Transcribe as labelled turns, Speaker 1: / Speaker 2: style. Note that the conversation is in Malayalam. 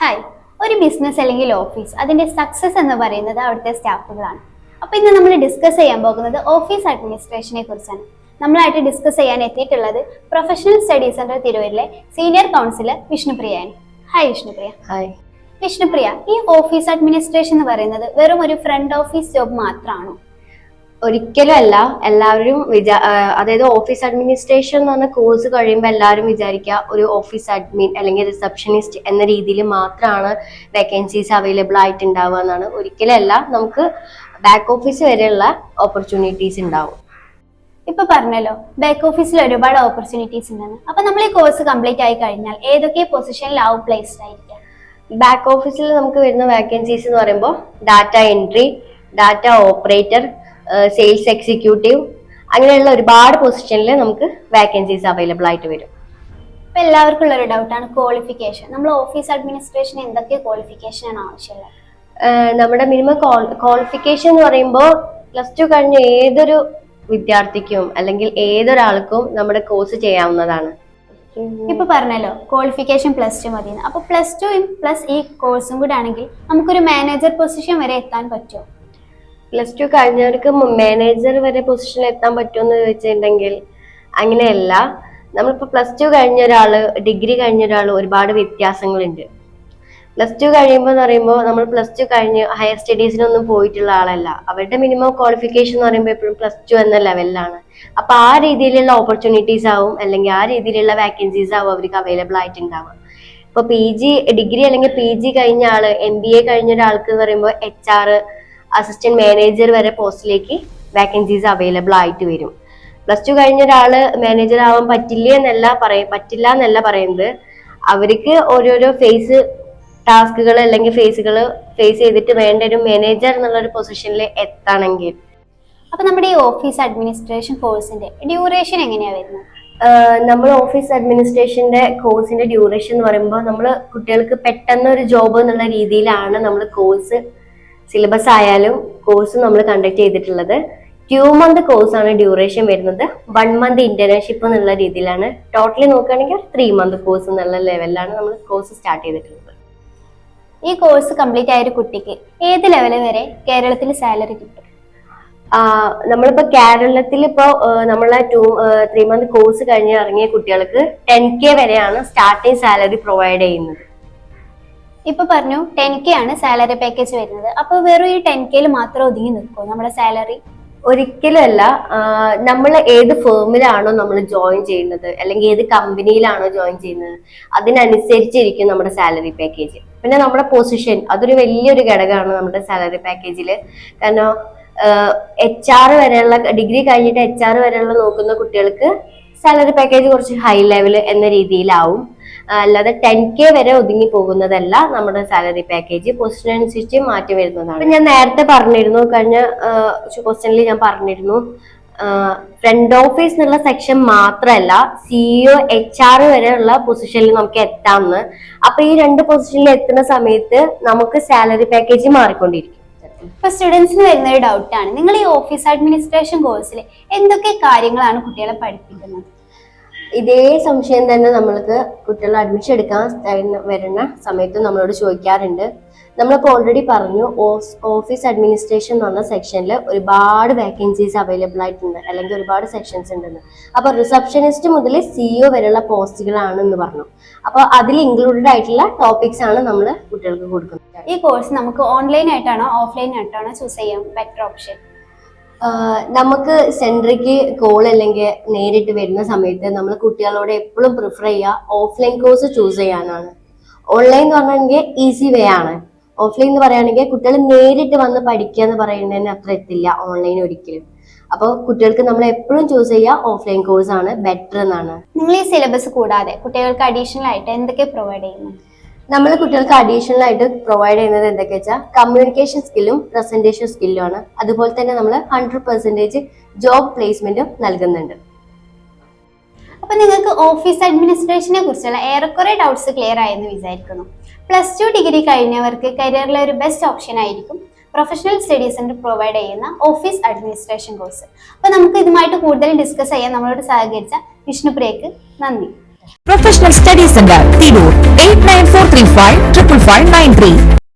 Speaker 1: ഹായ് ഒരു ബിസിനസ് അല്ലെങ്കിൽ ഓഫീസ് അതിന്റെ സക്സസ് എന്ന് പറയുന്നത് അവിടുത്തെ സ്റ്റാഫുകളാണ്. അപ്പൊ ഇന്ന് നമ്മൾ ഡിസ്കസ് ചെയ്യാൻ പോകുന്നത് ഓഫീസ് അഡ്മിനിസ്ട്രേഷനെ കുറിച്ചാണ്. നമ്മളായിട്ട് ഡിസ്കസ് ചെയ്യാൻ എത്തിയിട്ടുള്ളത് പ്രൊഫഷണൽ സ്റ്റഡീസ് സെന്റർ തിരൂരിലെ സീനിയർ കൗൺസിലർ വിഷ്ണുപ്രിയയാണ്. ഹായ് വിഷ്ണുപ്രിയ.
Speaker 2: ഹായ്
Speaker 1: വിഷ്ണുപ്രിയ ഈ ഓഫീസ് അഡ്മിനിസ്ട്രേഷൻ എന്ന് പറയുന്നത് വെറും ഒരു ഫ്രണ്ട് ഓഫീസ് ജോബ് മാത്രമാണോ?
Speaker 2: ഒരിക്കലും അല്ല എല്ലാവരും വിചാ അതായത് ഓഫീസ് അഡ്മിനിസ്ട്രേഷൻ എന്ന് പറഞ്ഞ കോഴ്സ് കഴിയുമ്പോൾ എല്ലാവരും വിചാരിക്കുക ഒരു ഓഫീസ് അഡ്മിൻ അല്ലെങ്കിൽ റിസപ്ഷനിസ്റ്റ് എന്ന രീതിയിൽ മാത്രമാണ് വേക്കൻസീസ് അവൈലബിൾ ആയിട്ട് ഉണ്ടാവുക എന്നാണ്. ഒരിക്കലും അല്ല നമുക്ക് ബാക്ക് ഓഫീസ് വരെയുള്ള ഓപ്പർച്യൂണിറ്റീസ് ഉണ്ടാവും.
Speaker 1: ഇപ്പൊ പറഞ്ഞല്ലോ ബാക്ക് ഓഫീസിൽ ഒരുപാട് ഓപ്പർച്യൂണിറ്റീസ് ഉണ്ടെന്ന്. അപ്പൊ നമ്മൾ ഈ കോഴ്സ് കംപ്ലീറ്റ് ആയി കഴിഞ്ഞാൽ ഏതൊക്കെ പൊസിഷനിലാവും പ്ലേസ്ഡ് ആയിരിക്കാം
Speaker 2: ബാക്ക് ഓഫീസിൽ നമുക്ക് വരുന്ന വേക്കൻസീസ് എന്ന് പറയുമ്പോൾ data entry data operator sales executive അങ്ങനെയുള്ള ഒരുപാട് പൊസിഷനിൽ നമുക്ക് വേക്കൻസീസ് അവൈലബിൾ ആയിട്ട് വരും.
Speaker 1: ഇപ്പൊ എല്ലാവർക്കും ഉള്ള ഒരു ഡൗട്ടാണ് ക്വാളിഫിക്കേഷൻ നമ്മൾ ഓഫീസ് അഡ്മിനിസ്ട്രേഷൻ എന്തൊക്കെ ക്വാളിഫിക്കേഷൻ ആണ് ആവശ്യമുള്ളത്?
Speaker 2: നമ്മുടെ മിനിമം ക്വാളിഫിക്കേഷൻ എന്ന് പറയുമ്പോൾ പ്ലസ് ടു കഴിഞ്ഞ ഏതൊരു വിദ്യാർത്ഥിക്കും അല്ലെങ്കിൽ ഏതൊരാൾക്കും നമ്മുടെ കോഴ്സ് ചെയ്യാവുന്നതാണ്.
Speaker 1: ഇപ്പൊ പറഞ്ഞല്ലോ ക്വാളിഫിക്കേഷൻ പ്ലസ് ടു മതി അപ്പൊ പ്ലസ് ടു പ്ലസ് ഈ കോഴ്സും കൂടെ ആണെങ്കിൽ നമുക്കൊരു മാനേജർ പൊസിഷൻ വരെ എത്താൻ പറ്റുമോ?
Speaker 2: പ്ലസ് ടു കഴിഞ്ഞവർക്ക് മാനേജർ വരെ പൊസിഷനിൽ എത്താൻ പറ്റുമെന്ന് ചോദിച്ചിട്ടുണ്ടെങ്കിൽ അങ്ങനെയല്ല. നമ്മളിപ്പോൾ പ്ലസ് ടു കഴിഞ്ഞ ഒരാൾ ഡിഗ്രി കഴിഞ്ഞ ഒരാൾ ഒരുപാട് വ്യത്യാസങ്ങളുണ്ട്. പ്ലസ് ടു കഴിയുമ്പോൾ എന്ന് പറയുമ്പോൾ നമ്മൾ പ്ലസ് ടു കഴിഞ്ഞ് ഹയർ സ്റ്റഡീസിനൊന്നും പോയിട്ടുള്ള ആളല്ല. അവരുടെ മിനിമം ക്വാളിഫിക്കേഷൻ എന്ന് പറയുമ്പോൾ എപ്പോഴും പ്ലസ് ടു എന്ന ലെവലിലാണ് അപ്പൊ ആ രീതിയിലുള്ള ഓപ്പർച്യൂണിറ്റീസ് ആവും അല്ലെങ്കിൽ ആ രീതിയിലുള്ള വാക്കൻസീസ് ആവും അവർക്ക് അവൈലബിൾ ആയിട്ടുണ്ടാവുക. ഇപ്പൊ പി ജി ഡിഗ്രി അല്ലെങ്കിൽ പി ജി കഴിഞ്ഞ ആൾ എം ബി എ കഴിഞ്ഞ ഒരാൾക്ക് എന്ന് പറയുമ്പോൾ എച്ച് ആർ അസിസ്റ്റന്റ് മാനേജർ വരെ പോസ്റ്റിലേക്ക് വാക്കൻസീസ് അവൈലബിൾ ആയിട്ട് വരും. പ്ലസ് ടു കഴിഞ്ഞ ഒരാൾ മാനേജർ ആവാൻ പറ്റില്ല എന്നല്ല പറയ പറ്റില്ല എന്നല്ല പറയുന്നത്. അവർക്ക് ഓരോരോ ഫേസ് ടാസ്കുകൾ അല്ലെങ്കിൽ ഫേസുകൾ ഫേസ് ചെയ്തിട്ട് വേണ്ട ഒരു മാനേജർ എന്നുള്ള ഒരു പൊസിഷനിൽ എത്തണമെങ്കിൽ.
Speaker 1: അപ്പൊ നമ്മുടെ ഈ ഓഫീസ് അഡ്മിനിസ്ട്രേഷൻ കോഴ്സിന്റെ ഡ്യൂറേഷൻ എങ്ങനെയാ വരുന്നത്?
Speaker 2: നമ്മൾ ഓഫീസ് അഡ്മിനിസ്ട്രേഷന്റെ കോഴ്സിന്റെ ഡ്യൂറേഷൻ എന്ന് പറയുമ്പോൾ നമ്മൾ കുട്ടികൾക്ക് പെട്ടെന്ന് ഒരു ജോബ് എന്നുള്ള രീതിയിലാണ് നമ്മൾ കോഴ്സ് സിലബസ് ആയാലും കോഴ്സ് നമ്മൾ കണ്ടക്ട് ചെയ്തിട്ടുള്ളത്. ടു മന്ത് കോഴ്സ് ആണ് ഡ്യൂറേഷൻ വരുന്നത്. വൺ മന്ത് ഇന്റേൺഷിപ്പ് എന്നുള്ള രീതിയിലാണ്. ടോട്ടലി നോക്കുകയാണെങ്കിൽ ത്രീ മന്ത് കോഴ്സ് എന്നുള്ള ലെവലിലാണ് നമ്മൾ കോഴ്സ് സ്റ്റാർട്ട് ചെയ്തിട്ടുള്ളത്.
Speaker 1: ഈ കോഴ്സ് കംപ്ലീറ്റ് ആയ ഒരു കുട്ടിക്ക് ഏത് ലെവൽ വരെ കേരളത്തിൽ സാലറി കിട്ടും?
Speaker 2: നമ്മളിപ്പോ കേരളത്തിൽ ഇപ്പോ നമ്മളെ ടു ത്രീ മന്ത് കോഴ്സ് കഴിഞ്ഞ് ഇറങ്ങിയ കുട്ടികൾക്ക് ടെൻ കെ വരെയാണ് സ്റ്റാർട്ടിങ് സാലറി പ്രൊവൈഡ് ചെയ്യുന്നത്.
Speaker 1: ഇപ്പൊ പറഞ്ഞു ടെൻ കെ ആണ് സാലറി പാക്കേജ് വരുന്നത്. അപ്പൊ വെറും ഈ ടെൻ കെയിൽ മാത്രം ഒതുങ്ങി നിൽക്കുമോ നമ്മുടെ സാലറി
Speaker 2: ഒരിക്കലും അല്ല. നമ്മൾ ഏത് ഫേമിലാണോ നമ്മൾ ജോയിൻ ചെയ്യുന്നത്? അല്ലെങ്കിൽ ഏത് കമ്പനിയിലാണോ ജോയിൻ ചെയ്യുന്നത്? അതിനനുസരിച്ചിരിക്കും നമ്മുടെ സാലറി പാക്കേജ് പിന്നെ നമ്മുടെ പൊസിഷൻ അതൊരു വലിയൊരു ഘടകമാണ് നമ്മുടെ സാലറി പാക്കേജിൽ കാരണം എച്ച് ആർ വരെയുള്ള ഡിഗ്രി കഴിഞ്ഞിട്ട് എച്ച് ആർ വരെയുള്ള നോക്കുന്ന കുട്ടികൾക്ക് സാലറി പാക്കേജ് കുറച്ച് ഹൈ ലെവൽ എന്ന രീതിയിലാവും. അല്ലാതെ ടെൻ കെ വരെ ഒതുങ്ങി പോകുന്നതല്ല നമ്മുടെ സാലറി പാക്കേജ് പൊസിഷൻ അനുസരിച്ച് മാറ്റി വരുന്നതാണ്. ഞാൻ നേരത്തെ പറഞ്ഞിരുന്നു കഴിഞ്ഞ ക്വസ്റ്റനിൽ ഞാൻ പറഞ്ഞിരുന്നു. ഫ്രണ്ട് ഓഫീസ് എന്നുള്ള സെക്ഷൻ മാത്രമല്ല സിഇഒ എച്ച് ആർ വരെയുള്ള പൊസിഷനിൽ നമുക്ക് എത്താമെന്ന് അപ്പൊ ഈ രണ്ട് പൊസിഷനിൽ എത്തുന്ന സമയത്ത് നമുക്ക് സാലറി പാക്കേജ് മാറിക്കൊണ്ടിരിക്കും.
Speaker 1: ഇപ്പൊ സ്റ്റുഡൻസിന് വരുന്ന ഒരു ഡൗട്ടാണ് നിങ്ങൾ ഈ ഓഫീസ് അഡ്മിനിസ്ട്രേഷൻ കോഴ്സിൽ എന്തൊക്കെ കാര്യങ്ങളാണ് കുട്ടികളെ പഠിപ്പിക്കുന്നത്?
Speaker 2: ഇതേ സംശയം തന്നെ നമ്മൾക്ക് കുട്ടികൾ അഡ്മിഷൻ എടുക്കാൻ വരുന്ന- സമയത്ത് നമ്മളോട് ചോദിക്കാറുണ്ട്. നമ്മളിപ്പോൾ ഓൾറെഡി പറഞ്ഞു ഓഫീസ് അഡ്മിനിസ്ട്രേഷൻ എന്ന് പറഞ്ഞ സെക്ഷനിൽ ഒരുപാട് വേക്കൻസീസ് അവൈലബിൾ ആയിട്ടുണ്ട് അല്ലെങ്കിൽ ഒരുപാട് സെക്ഷൻസ് ഉണ്ടെന്ന്. അപ്പോൾ റിസപ്ഷനിസ്റ്റ് മുതൽ സിഇഒ വരെയുള്ള പോസ്റ്റുകളാണ് എന്ന് പറഞ്ഞു. അപ്പോൾ അതിൽ ഇൻക്ലൂഡഡ് ആയിട്ടുള്ള ടോപ്പിക്സ് ആണ് നമ്മൾ കുട്ടികൾക്ക് കൊടുക്കുന്നത്.
Speaker 1: ഈ കോഴ്സ് നമുക്ക് ഓൺലൈൻ ആയിട്ടാണോ ഓഫ്ലൈൻ ആയിട്ടാണോ ചൂസ് ചെയ്യാം ബെറ്റർ ഓപ്ഷൻ
Speaker 2: നമുക്ക് സെൻട്രിക്ക് കോൾ അല്ലെങ്കിൽ നേരിട്ട് വരുന്ന സമയത്ത് നമ്മൾ കുട്ടികളോട് എപ്പോഴും പ്രിഫർ ചെയ്യുക ഓഫ്ലൈൻ കോഴ്സ് ചൂസ് ചെയ്യാനാണ്. ഓൺലൈൻ എന്ന് പറഞ്ഞെങ്കിൽ ഈസി വേ ആണ്. ഓഫ്ലൈൻ എന്ന് പറയുകയാണെങ്കിൽ കുട്ടികൾ നേരിട്ട് വന്ന് പഠിക്കുക എന്ന് പറയുന്നതിന് അത്ര എത്തില്ല ഓൺലൈൻ ഒരിക്കലും. അപ്പോൾ കുട്ടികൾക്ക് നമ്മൾ എപ്പോഴും ചൂസ് ചെയ്യുക ഓഫ്ലൈൻ കോഴ്സ് ആണ് ബെറ്റർ എന്നാണ്.
Speaker 1: നിങ്ങൾ ഈ സിലബസ് കൂടാതെ കുട്ടികൾക്ക് അഡീഷണൽ ആയിട്ട് എന്തൊക്കെ പ്രൊവൈഡ് ചെയ്യുന്നു?
Speaker 2: നമ്മൾ കുട്ടികൾക്ക് അഡീഷണൽ ആയിട്ട് പ്രൊവൈഡ് ചെയ്യുന്നത് എന്തൊക്കെ വെച്ചാൽ കമ്മ്യൂണിക്കേഷൻ സ്കില്ലും പ്രസന്റേഷൻ സ്കില്ലും ആണ്. അതുപോലെ തന്നെ നമ്മൾ ഹൺഡ്രഡ് പെർസെന്റേജ് ജോബ് പ്ലേസ്മെന്റും നൽകുന്നുണ്ട്.
Speaker 1: അപ്പൊ നിങ്ങൾക്ക് ഓഫീസ് അഡ്മിനിസ്ട്രേഷനെ കുറിച്ചുള്ള ഏറെക്കുറെ ഡൗട്ട്സ് ക്ലിയർ ആയെന്ന് വിചാരിക്കുന്നു. പ്ലസ് ടു ഡിഗ്രി കഴിഞ്ഞവർക്ക് കരിയറിലെ ഒരു ബെസ്റ്റ് ഓപ്ഷൻ ആയിരിക്കും പ്രൊഫഷണൽ സ്റ്റഡീസ് സെന്റർ പ്രൊവൈഡ് ചെയ്യുന്ന ഓഫീസ് അഡ്മിനിസ്ട്രേഷൻ കോഴ്സ് അപ്പൊ നമുക്ക് ഇതുമായിട്ട് കൂടുതൽ ഡിസ്കസ് ചെയ്യാൻ നമ്മളോട് സഹകരിച്ച വിഷ്ണുപ്രിയക്ക് നന്ദി.
Speaker 3: Professional study centre Tirur eight nine four three five triple five nine three